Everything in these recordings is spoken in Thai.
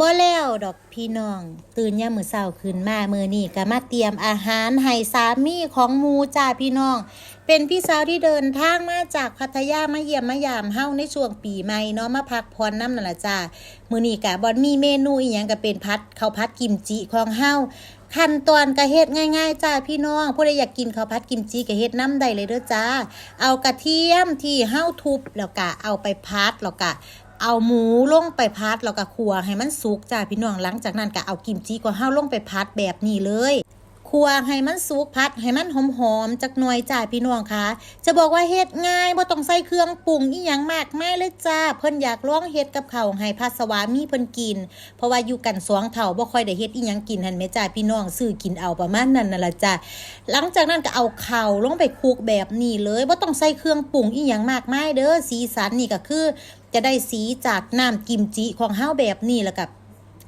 บ่แล้วดอกพี่น้อง ตื่นยามมื้อเช้าขึ้นมามื้อนี้ก็มาเตรียมอาหารให้สามีของหมูจ้าพี่น้อง เป็นพี่สาวที่เดินทางมาจากพัทยามาเยี่ยมมายามเฮาในช่วงปีใหม่เนาะมาพักผ่อนน้ำนั่นล่ะจ้ามื้อนี้ก็บ่มีเมนูอีหยังก็เป็นพัดข้าวผัดกิมจิของเฮาขั้นตอนก็เฮ็ดง่ายๆจ้าพี่น้องผู้ใดอยากกินข้าวผัดกิมจิก็เฮ็ดน้ำได้เลยเด้อจ้า เอากระเทียมที่เฮาทุบแล้วก็เอาไปพัดแล้วก็ เอาหมูลงไปพัดแล้วก็คั่วให้มันสุกจ้าพี่น้องหลังจากนั้นก็เอากิมจิของเฮาลงไปพัดแบบนี้เลยคั่วให้มันสุกพัดให้มันหอมๆจักหน่อยจ้าพี่น้องคะจะบอกว่าเฮ็ดง่ายบ่ต้องใส่เครื่องปรุงอีหยังมากมายเลยจ้าเพิ่นอยากลองเฮ็ดกับเขาให้พัสวามีเพิ่นกิน เพราะว่าอยู่กันสองเฒ่าบ่ค่อยได้เฮ็ดอีหยังกินหั่นแม่จ้าพี่น้องซื้อกินเอาประมาณนั้นนั่นล่ะจ้าหลังจากนั้นก็เอาเข่าลงไปคลุกแบบนี้เลยว่าต้องใส่เครื่องปรุงอีหยังมากมายเด้อสีสันนี่ก็คือ จะได้สีจากน้ำกิมจิของเฮาแบบนี้แล้วกับ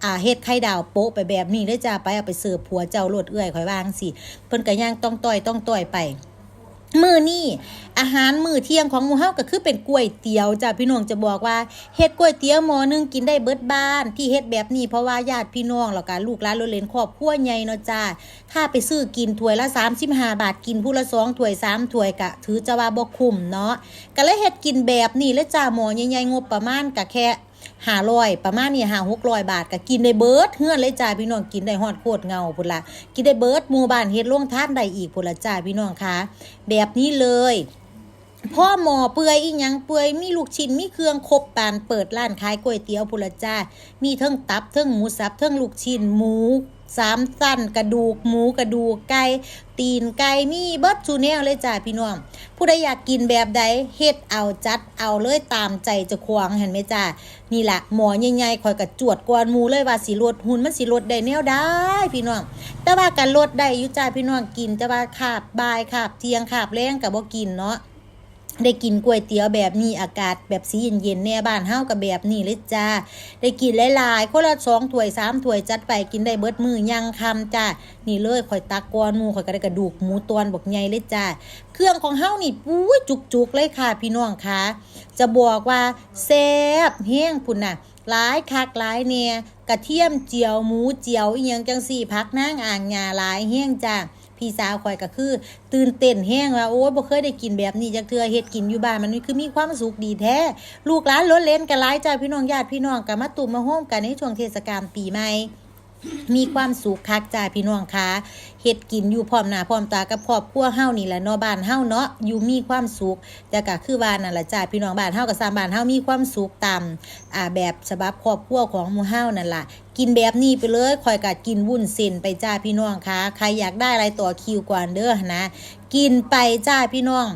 อ่าเฮ็ดไข่ดาวโปะไปแบบนี้ได้จ้าไปเอาไปเสิร์ฟผัวเจ้าโลดเอื้อยข่อยวางสิเพิ่นก็ย่างต้องต่อยต้องต่อยไป มื้อนี้อาหารมื้อเที่ยงของหมู่เฮาก็คือเป็นก๋วยเตี๋ยวจ้าพี่น้องจะบอกว่าเฮ็ดก๋วยเตี๋ยวหม้อหนึงกินได้เบิดบ้าน ที่เฮ็ดแบบนี้เพราะว่าญาติพี่น้องแล้วก็ลูกหลานโลเลนครอบครัวใหญ่เนาะจ้าถ้าไปซื้อกินถ้วยละ35บาทกินผู้ละ2ถ้วย3ถ้วยก็ถือจะว่าบ่คุ้มเนาะก็เลยเฮ็ดกินแบบนี้เลยจ้าหม้อใหญ่ๆงบประมาณก็แค่ หาลอยประมาณนี้หาหกลอยบาทก็กินได้เบิร์ดเฮือนเลยจ่าพี่น้องกินได้ฮอดโคตรเงาพุ่นละกินได้เบิร์ดหมู่บ้านเฮ็ดล่วงท่านได้อีกพุ่นละจ่าพี่น้องคะแบบนี้เลยพ่อหมอเปื่อยอีหยังเปื่อยมีลูกชิ้นมีเครื่องครบปานเปิดร้านขายก๋วยเตี๋ยวพุ่นละจ้ามีเทิงตับเทิงหมูสับเทิงลูกชิ้นหมู สามสั้นกระดูกหมูกระดูกไก่ตีนไก่มีเบิร์ดชูแนวเลยจ้าพี่น้อง ผู้ใดอยากกินแบบใดเฮ็ดเอาจัดเอาเลยตามใจจะควงเห็นไหมจ้านี่แหละหมอใหญ่ๆคอยกระจวดกวนหมูเลยว่าสิลดหุ่นมันสิลดได้แนวได้ พี่น้อง แต่ว่าการลดได้ยู่จ้าพี่น้องกินแต่ว่าขาบบ่ายขาบเทียงขาบแรงกับบ่กินเนาะ ได้กินก๋วยเตี๋ยวแบบนี้อากาศแบบสีเย็นๆแน่บ้านเฮากับแบบนี้เลยจ้าได้กินหลายๆคนละสองถ้วยสามถ้วยจัดไปกินได้เบิดมือยังคำจ้านี่เลยข่อยตักกอนหมูข่อยก็ได้กระดูกหมูตอนบอกใหญ่เลยจ้าเครื่องของเฮานี่ปุ้ยจุกๆเลยค่ะพี่น้องคะจะบอกว่าแซ่บแห้งพุ่นน่ะหลายคักหลายเนี่ยกระเทียมเจียวหมูเจียวอีหยังจังสี่พักนางอ่างงาหลายแห้งจ้า พี่สาวคอยก็คือ ตื่นเต้นแห้งว่า โอ้ยบ่เคยได้กินแบบนี้จากเธอเฮ็ดกินอยู่บ้านมันคือมีความสุขดีแท้ ลูกหลานล้นเล่นกันหลายจ้าพี่น้องญาติพี่น้องก็มาตุ่มมาโฮมกันในช่วงเทศกาลปีใหม่ มีความสุขคักจ้าพี่น้องคะเฮ็ดกินอยู่พร้อมหน้าพร้อมตากับครอบครัวเฮานี่แหละเนาะบ้านเฮาเนาะอยู่มีความสุขแต่ก็คือว่านั่นล่ะจ้าพี่น้องบ้านเฮากับสามบ้านเฮามีความสุขตามอ่าแบบฉบับครอบครัวของหมู่เฮานั่นล่ะกินแบบนี้ไปเลยคอยกัดกินวุ้นเส้นไปจ้าพี่น้องคะใครอยากได้อะไรต่อคิวก่อนเด้อนะ กินไปจ้าพี่น้อง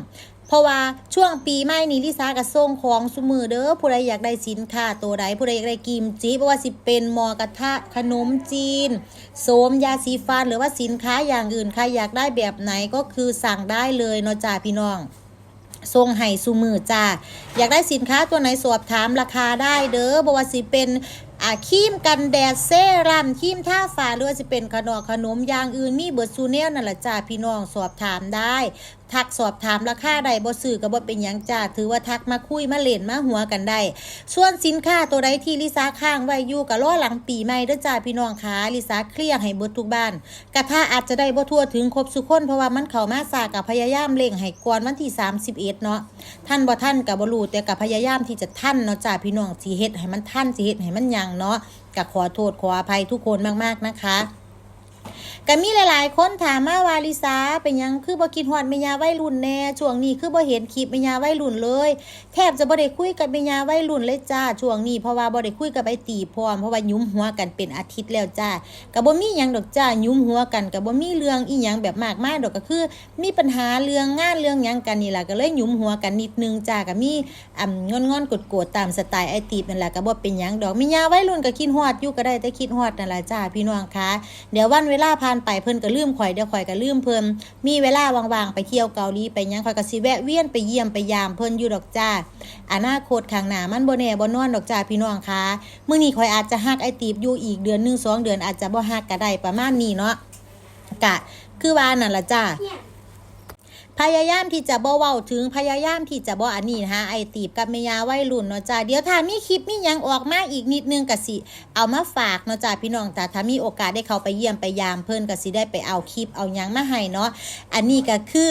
เพราะว่าช่วงปีใหม่นี้ลิซ่าก็ส่งของสุมือเด้อผู้ใดอยากได้สินค้าตัวใดผู้ใดอยากได้กิมจิเพราะว่าสิเป็นหมอกระทะขนมจีนโสมยาสีฟันหรือว่าสินค้าอย่างอื่นใครอยากได้แบบไหนก็คือสั่งได้เลยเนาะจ้าพี่น้องทรงไห้สุมือจ้า อยากได้สินค้าตัวไหนสอบถามราคาได้เด้อบอกว่าสิเป็นอาครีมกันแดดเซรั่มครีมท่าฝาหรือว่าสิเป็นขนมขนมอย่างอื่นมีเบิร์ซูเนลนั่นแหละจ้าพี่น้องสอบถามได้ ทักสอบถามราคาใดบ่ซื้อก็บ่เป็นหยังจ้าถือว่าทักมาคุยมาเล่นมาหัวกันได้ส่วนสินค้าตัวใดที่ลิซ่าค้างไว้อยู่ก็รอหลังปีใหม่เด้อจ้าพี่น้องคะลิซ่าเคลียร์ให้เบิดทุกบ้าน กระทะอาจจะได้บ่ทั่วถึงครบสุคนเพราะว่ามันเข้ามาสากับพยายามเร่งให้ก่อนวันที่ 31 เนาะท่านบ่ท่านก็บ่รู้แต่ก็พยายามที่จะท่านเนาะจ้าพี่น้องสิเฮ็ดให้มันท่านสิเฮ็ดให้มันยังเนาะก็ขอโทษขออภัยทุกคนมากๆนะคะ ก็มีหลาย ๆ คนถามมาวาลิสาเป็นยังคือบ่คิดฮอดแม่ยาวัยรุ่นแน่ช่วงนี้คือบ่เห็นคลิปแม่ยาวัยรุ่นเลย แทบจะบ่ได้คุยกับแม่ยาวัยรุ่นเลยจ้าช่วงนี้เพราะว่าบ่ได้คุยกับไอ้ตีพร้อมเพราะว่ายุ้มหัวกันเป็นอาทิตย์แล้วจ้าก็บ่มีหยังดอกจ้ายุ้มหัวกันก็บ่มีเรื่องอีหยังแบบมากมายดอกก็คือ มีปัญหาเรื่องงานเรื่องหยังกันนี่ล่ะก็เลยยุ้มหัวกันนิดนึงจ้าก็มีอ่ำงอนๆกดๆตามสไตล์ไอ้ตีนั่นแหละก็บ่เป็นหยังดอกแม่ยาวัยรุ่นก็คิดฮอดอยู่ก็ได้แต่คิดฮอดนั่นล่ะจ้าพี่น้องคะเดี๋ยววันเวลาผ่านไปเพิ่นก็ลืมข่อยเดี๋ยวข่อยก็ลืมเพิ่นมีเวลาว่างๆไปเที่ยวเกาหลีไปยังข่อยก็สิแวะเวียนไปเยี่ยมไปยามเพิ่นอยู่ดอกจ้าอนาคตข้างหน้ามันบ่แน่บ่นอนดอกจ้าพี่น้องคะมื้อนี้ข่อยอาจจะฮักไอตีบอยู่อีกเดือนหนึงสองเดือนอาจจะบ่ฮักก็ได้ประมาณนี้เนาะกะคือว่านั่นล่ะจ้า พยายามที่จะบ่เว้าถึงพยายามที่จะบ่อันนี้นะคะไอตีบกับเมยาวัยรุ่นเนาะจ้าเดี๋ยวถ้ามีคลิปมียังออกมาอีกนิดนึงกะสิ เอามาฝากเนาะจ้าพี่น้องแต่ถ้ามีโอกาสได้เข้าไปเยี่ยมไปยามเพิ่นกะสิได้ไปเอาคลิปเอายังมาให้เนาะอันนี้ก็คือ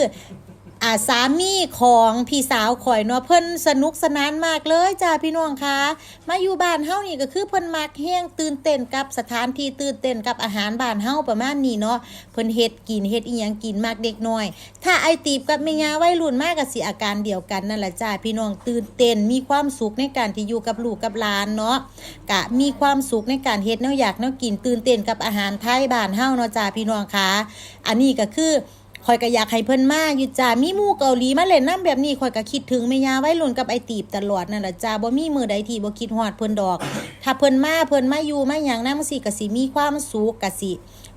อาสามีของพี่สาวข่อยเนาะเพิ่นสนุกสนานมากเลยจ้าพี่น้องคะมาอยู่บ้านเฮานี่ก็คือเพิ่นมักแห้งตื่นเต้นกับสถานที่ตื่นเต้นกับอาหารบ้านเฮาประมาณนี้เนาะเพิ่นเฮ็ดกินเฮ็ดอีหยังกินมากเด็กน้อย ถ้าไอตีบกับแม่ยาวัยรุ่นมากก็สิอาการเดียวกันนั่นแหละจ้าพี่น้องตื่นเต้นมีความสุขในการที่อยู่กับลูกกับหลานเนาะกะมีความสุขในการเฮ็ดแนวอยากแนวกินตื่นเต้นกับอาหารไทยบ้านเฮาเนาะจ้าพี่น้องคะอันนี้ก็คือ ข่อยก็อยากให้เพิ่นมาอยู่จ้ามีหมู่เกาหลีมาเล่นน้ำแบบนี้ข่อยก็คิดถึงแม่ยาวัยรุ่นกับไอตีบตลอดนั่นแหละจ้าบ่มีมือใดที่บ่คิดฮอดเพิ่นดอก ถ้าเพิ่นมาเพิ่นมาอยู่มาหยังนำสิก็สิมีความสุขก็สิ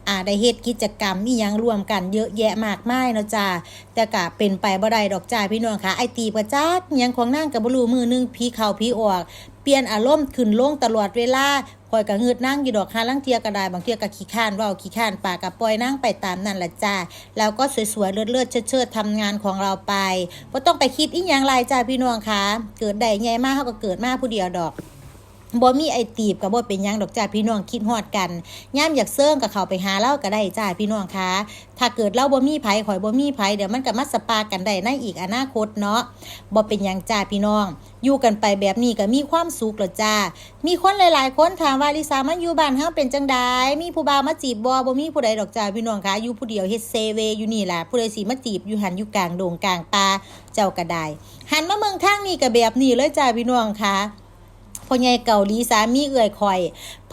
อ่าได้เฮ็ดกิจกรรมมีหยังรวมกันเยอะแยะมากมายเนาะจ้าแต่ก็เป็นไปบ่ได้ดอกจ้าพี่น้องค่ะไอตีประจักหยังของนางก็บ่รู้มือหนึงผีเข้าผีออก เปลี่ยนอารมณ์ขึ้นลงตลอดเวลาคอยกะเงืดนั่งอยู่ดอกคาลังเทียก็ได้บางเทียก็ขี้ข้านว่าขี้ข้านปากกะปล่อยนั่งไปตามนั่นละจ้าแล้วก็สวยๆเลือดๆเชิดๆทำงานของเราไปว่ต้องไปคิดอีกอย่างไรจ้าพี่น้องคะเกิดได้ใหญ่มากเขาก็เกิดมากผู้เดียวดอก บ่มีไอตีบกับบ่เป็นยังดอกจ้าพี่น้องคิดฮอดกันย่ามอยากเซิงกับเขาไปหาเล่าก็ได้จ้าพี่น้องคะถ้าเกิดเล่าบ่มีไผข่อยบ่มีไผเดี๋ยวมันก็มาสปากันได้ในอีกอนาคตเนาะบ่เป็นยังจ้าพี่น้อง อยู่กันไปแบบนี้ก็มีความสุขแล้วจ้ามีคนหลาย ๆ คนถามว่าลิซามาอยู่บ้านเฮาเป็นจังใดมีผู้บ่าวมาจีบบ่บ่มีผู้ใดดอกจ้าพี่น้องคะอยู่ผู้เดียวเฮ็ดเซเวอยู่นี่ล่ะผู้ใดสิมาจีบอยู่หันอยู่กลางโด่งกลางป่าเจ้าก็ได้หันมาเมืองทางนี้ก็แบบนี้เลยจ้าพี่น้องคะ พ่อใหญ่เกาหลีสามีเอื่อยคอย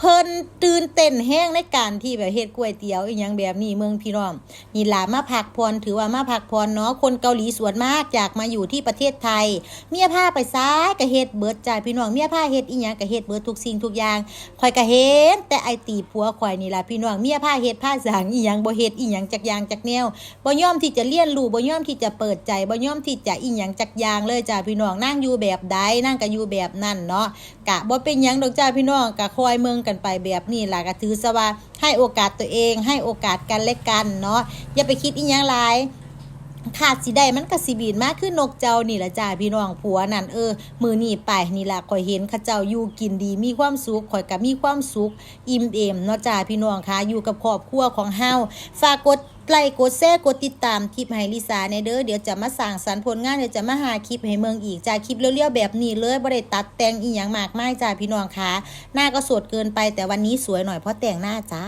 เพิ่นตื่นเต้นแห้งในการที่แบบเฮ็ดก๋วยเตี๋ยวอีหยังแบบนี้เมืองพี่น้องนี่ล่ะมาพักพรถือว่ามาพักพรเนาะคนเกาหลีส่วนมากอยากมาอยู่ที่ประเทศไทย เมียผ้าไปซ้ายก็เฮ็ดเบิดจ่ายพี่น้องเมียผ้าเฮ็ดอีหยังก็เฮ็ดเบิดทุกสิ่งทุกอย่างข่อยก็เห็นแต่ไอตีผัวข่อยนี่ล่ะพี่น้องเมียผ้าเฮ็ดผ้าสางอีหยังบ่เฮ็ดอีหยังจักอย่างจักแนวบ่ยอมที่จะเรียนรู้บ่ยอมที่จะเปิดใจบ่ยอมที่จะอีหยังจักอย่างเลยจ้าพี่น้องนั่งอยู่แบบใดนั่งก็อยู่แบบนั้นเนาะกะบ่เป็นหยังดอกจ้าพี่น้องกะคอยเมืองกันไปแบบนี้ล่ะก็ถือซะว่าให้โอกาสตัวเอง ให้โอกาสกันและกันเนาะอย่าไปคิดอีหยังหลายขาดสิได้มันก็สิบีนมากขึ้นนกเจ้านี่ละจ้าพี่น้องผัวนั่นเออ มือนี่ไปนี่ละข่อยเห็นข้าเจ้าอยู่กินดีมีความสุขข่อยก็มีความสุขอิ่มเอมเนาะจ้าพี่น้องคะอยู่กับครอบครัวของเฮาฝากกด ไลค์กดแชร์กดติดตามคลิปให้ลิซ่าในเด้อเดี๋ยวจะมาสั่งสรรค์ผลงานเดี๋ยวจะมาหาคลิปให้เมืองอีกจ้าคลิปเรียวๆแบบนี้เลยบ่ได้ตัดแต่งอีหยังมากมายจ้าพี่น้องคะหน้าก็สดเกินไปแต่วันนี้สวยหน่อยเพราะแต่งหน้าจ้า